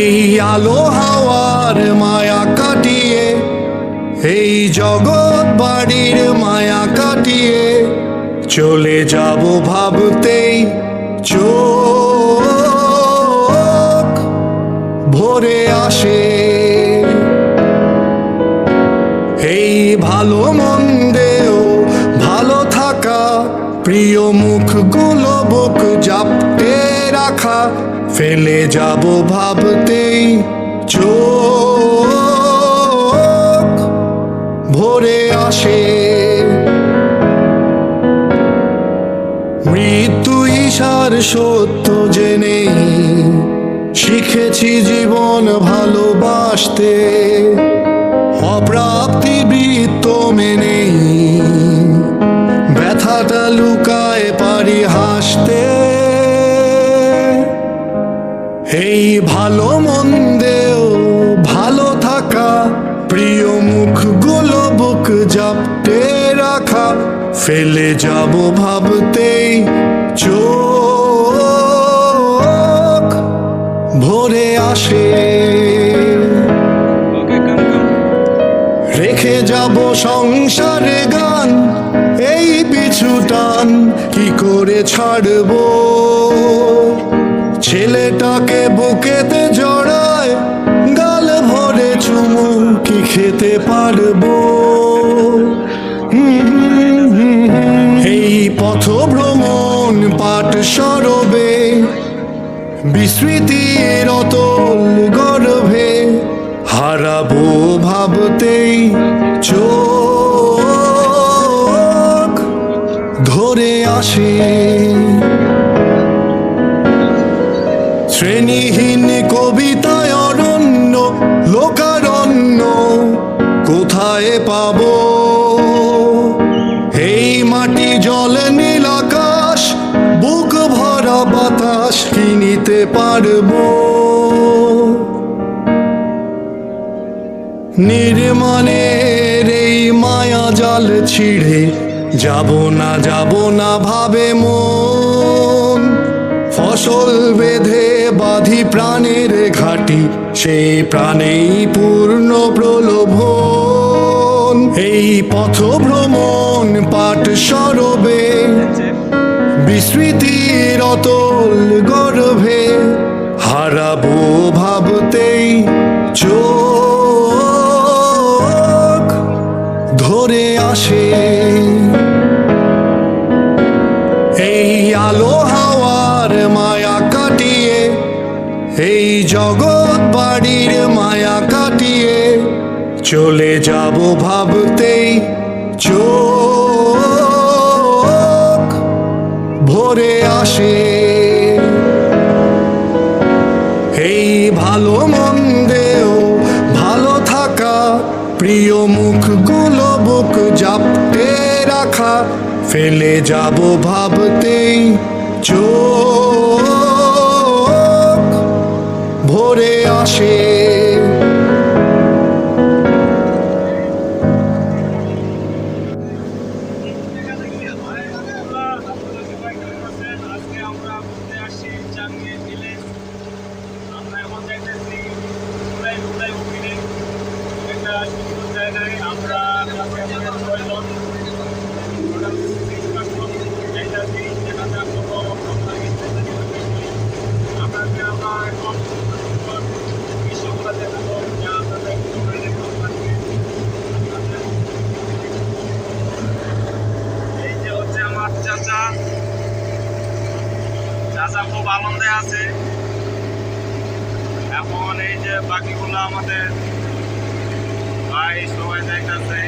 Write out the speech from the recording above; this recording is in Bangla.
এই আলো হাওয়ার মায়া কাটিয়ে, এই জগৎ বাড়ির মায়া কাটিয়ে চলে যাব ভাবতেই চোখ ভরে আসে। এই ভালো মন্দেও ভালো থাকা, প্রিয় মুখগুলো বুক জাপটে রাখা ফেলে যাব ভাবতেই চোখ ভরে আসে। মৃত্যু ঈশার সত্য জেনে শিখেছি জীবন ভালোবাসতে, অপ্রাপ্তি বৃত্ত মেনেই ভালো মন্দেও ভালো থাকা প্রিয় মুখগুলো বুক জাপটে রাখা ফেলে যাব ভাবতেই চোখ ভরে আসে। রেখে যাব সংসারে গান এই পিছু টান কি করে ছাড়বো? ছেলেটাকে বুকেতে জড়ায়, গাল ভরে চুমু কি খেতে পারব। এই পথ ভ্রমণ পাঠ সরবে বিস্মৃতির অতল গর্ভে হারাবো ভাবতেই শ্রেণীহীন কবিতায় অরণ্য লোকারণ্য, কোথায় পাব? এই মাটি জল, নীল আকাশ, বুক ভরা বাতাস কিনিতে পারব? নির্মাণের এই মায়া জাল ছিঁড়ে যাব না যাব না ভাবে মন, ফসল বেঁধে বাঁধি প্রাণের ঘাটি, সে প্রাণেই পূর্ণ প্রলোভন। এই পথ ভ্রমণ পাঠ সরবে বিস্মৃতির অতল গর্ভে হারাবো ভাবতেই চোখ ধরে আসে। এই জগৎ বাড়ির মায়া কাটিয়ে চলে যাব ভাবতেই চোখ ভরে আসে। এই ভালো মন্দেও ভালো থাকা, প্রিয় মুখগুলো বুক জাপটে রাখা, ফেলে যাব ভাবতেই চোখ ভরে চাচা খুব আনন্দে আছে। এখন এই যে বাকিগুলো আমাদের ভাই সবাই যাইতেছে